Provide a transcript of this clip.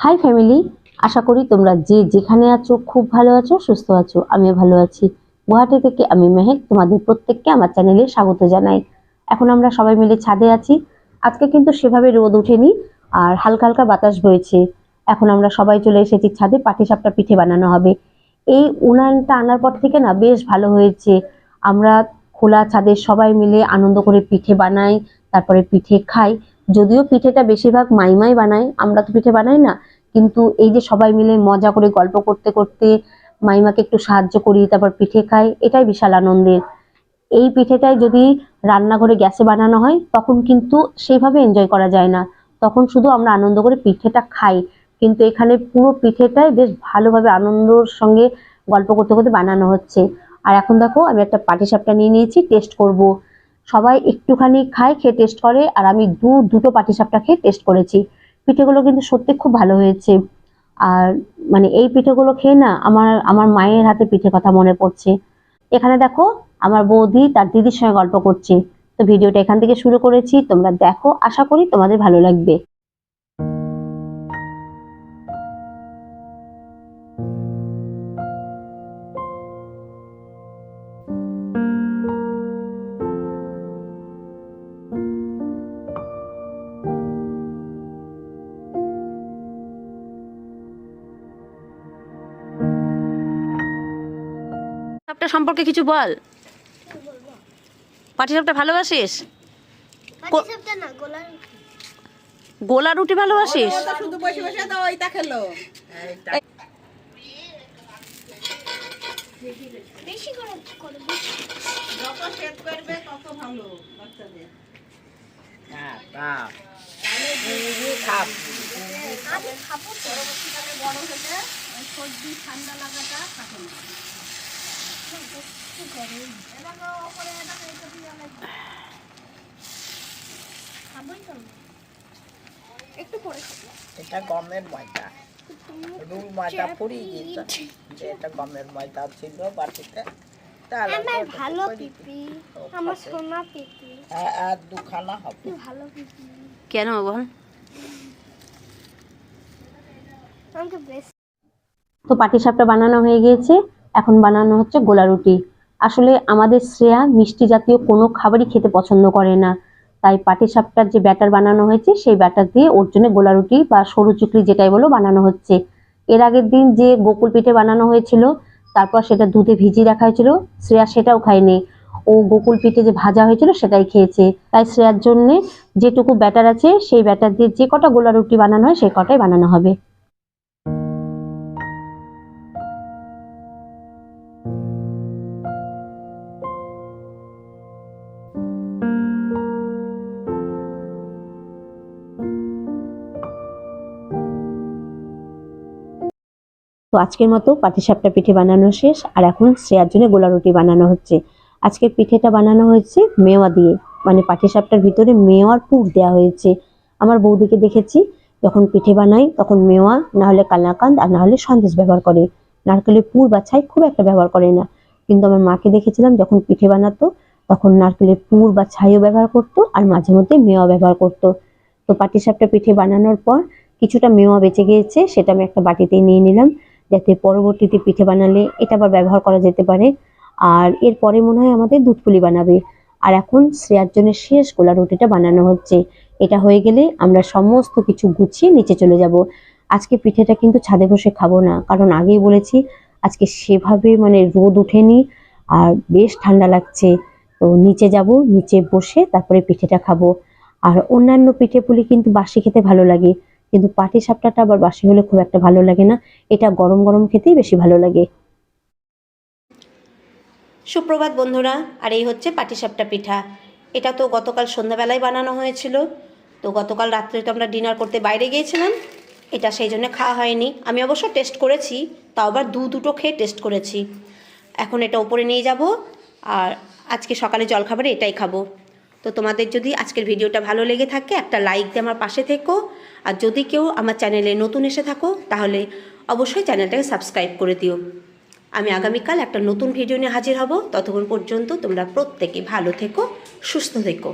High family আশা করি তোমরা যে যেখানে আছো খুব ভালো আছো, সুস্থ আছো, আমিও ভালো আছি। গুয়াহাটি থেকে আমি মেহেক, তোমাদের প্রত্যেককে আমার চ্যানেলে স্বাগত জানাই। এখন আমরা সবাই মিলে ছাদে আছি। আজকে কিন্তু সেভাবে রোদ ওঠেনি আর হালকা হালকা বাতাস বইছে। এখন আমরা সবাই চলে এসেছি ছাদে, পাটিসাপটা পিঠে বানানো হবে। এই উনানটা আনার পর থেকে না বেশ ভালো হয়েছে। আমরা খোলা ছাদে সবাই মিলে আনন্দ করে পিঠে বানাই, তারপরে পিঠে খাই। যদিও পিঠেটা বেশিরভাগ মাইমাই বানায়, আমরা তো পিঠে বানাই না, কিন্তু এই যে সবাই মিলে মজা করে গল্প করতে করতে মাইমাকে একটু সাহায্য করি, তারপর পিঠে খাই, এটাই বিশাল আনন্দের। এই পিঠেটাই যদি রান্নাঘরে গ্যাসে বানানো হয়, তখন কিন্তু সেইভাবে এনজয় করা যায় না। তখন শুধু আমরা আনন্দ করে পিঠেটা খাই, কিন্তু এখানে পুরো পিঠেটাই বেশ ভালোভাবে আনন্দর সঙ্গে গল্প করতে করতে বানানো হচ্ছে। আর এখন দেখো, আমি একটা পাটিসাপটা নিয়ে নিয়েছি টেস্ট করব। সবাই একটুখানি খায়, খেয়ে টেস্ট করে, আর আমি দু, দুটো পাটিসাপটা খেয়ে টেস্ট করেছি। পিঠেগুলো কিন্তু সত্যি খুব ভালো হয়েছে। আর মানে এই পিঠেগুলো খেয়ে না আমার আমার মায়ের হাতে পিঠে কথা মনে পড়ছে। এখানে দেখো, আমার বৌদি তার দিদির সঙ্গে গল্প করছে। তো ভিডিওটা এখান থেকে শুরু করেছি, তোমরা দেখো, আশা করি তোমাদের ভালো লাগবে। সাপটা সম্পর্কে কিছু বল। পাটি সাপটা ভালোবাসিস? গোলা রুটি। ভালোবাসিস? ঠান্ডা লাগাটা থাকে না। একটু পরে এটা গমের ময়দা। রুল ময়দা যে এটা গমের ময়দা ছিল বাটিতে তাহলে আমার তো ভালো করে পিপি। আমার সোনা পিপি। হ্যাঁ, আর দুখানা হবে। ভালো পিপি। কেন বল? তো পাটিসাপটা বানানো হয়ে গিয়েছে। এখন বানানো হচ্ছে গোলা রুটি। আসলে আমাদের শ্রেয়া মিষ্টি জাতীয় কোনো খাবারই খেতে পছন্দ করে না। তাই পাটিসাপটার যে ব্যাটার বানানো হয়েছে, সেই ব্যাটার দিয়ে ওর জন্য গোলা রুটি বা সরু চুকলি যেটাই বলো বানানো হচ্ছে। এর আগের দিন যে গোকুল পিঠে বানানো হয়েছিল, তারপর সেটা দুধে ভিজিয়ে রাখা হয়েছিল। শ্রেয়া সেটাও খায়নি। ও গোকুল পিঠে যে ভাজা হয়েছিল, সেটাই খেয়েছে। তাই শ্রেয়ার জন্য যেটুকু ব্যাটার আছে, সেই ব্যাটার দিয়ে যে কটা গোলা রুটি বানানো হয়, সেই কটাই বানানো হবে। আজকের মতো পাটিসাপটা পিঠে বানানো শেষ, আর এখন শ্রেয়ার জন্য গোলা রুটি বানানো হচ্ছে। আজকের পিঠেটা বানানো হয়েছে মেওয়া দিয়ে। মানে পাটিসাপটার ভিতরে মেওয়ার পুর দেওয়া হয়েছে। আমার বৌদিকে দেখেছি, যখন পিঠে বানাই তখন মেওয়া, না হলে কালাকান্দ, আর না হলে সন্দেশ ব্যবহার করে। নারকেলের পুর বা ছাই খুব একটা ব্যবহার করে না। কিন্তু আমার মাকে দেখেছিলাম যখন পিঠে বানাতো, তখন নারকেলের পুর বা ছাইও ব্যবহার করতো, আর মাঝে মধ্যে মেওয়া ব্যবহার করতো। তো পাটিসাপটা পিঠে বানানোর পর কিছুটা মেওয়া বেঁচে গিয়েছে, সেটা আমি একটা বাটিতে নিয়ে নিলাম। যাতে পরবর্তীতে পিঠে বানালে এটা আবার ব্যবহার করা যেতে পারে। আর এরপরে মনে হয় আমাদের দুধ পুলি বানাবে। আর এখন শ্রেয়ার জন্য শেষ গোলা রুটিটা বানানো হচ্ছে। এটা হয়ে গেলে আমরা সমস্ত কিছু গুছিয়ে নিচে চলে যাব। আজকে পিঠেটা কিন্তু ছাদে বসে খাব না। কারণ আগেই বলেছি, আজকে সেভাবে মানে রোদ ওঠেনি আর বেশ ঠান্ডা লাগছে। তো নিচে যাব, নিচে বসে তারপরে পিঠেটা খাব। আর অন্যান্য পিঠে পুলি কিন্তু বাসি খেতে ভালো লাগে। কিন্তু পাটি সাপটাটা আবার বাসি হলে খুব একটা ভালো লাগে না। এটা গরম গরম খেতেই বেশি ভালো লাগে। সুপ্রভাত বন্ধুরা, আর এই হচ্ছে পাটিসাপটা পিঠা। এটা তো গতকাল সন্ধ্যাবেলায় বানানো হয়েছিল। তো গতকাল রাত্রে তো আমরা ডিনার করতে বাইরে গিয়েছিলাম। এটা সেই জন্য খাওয়া হয়নি। আমি অবশ্য টেস্ট করেছি, তাও আবার দু দুটো খেয়ে টেস্ট করেছি। এখন এটা ওপরে নিয়ে যাব, আর আজকে সকালে জলখাবারে এটাই খাব। তো তোমাদের যদি আজকের ভিডিওটা ভালো লেগে থাকে, একটা লাইক দিয়ে আমার পাশে থেকো। আর যদি কেউ আমার চ্যানেলে নতুন এসে থাকো, তাহলে অবশ্যই চ্যানেলটাকে সাবস্ক্রাইব করে দিও। আমি আগামীকাল একটা নতুন ভিডিও নিয়ে হাজির হব। ততক্ষণ পর্যন্ত তোমরা প্রত্যেকে ভালো থেকো, সুস্থ থেকো।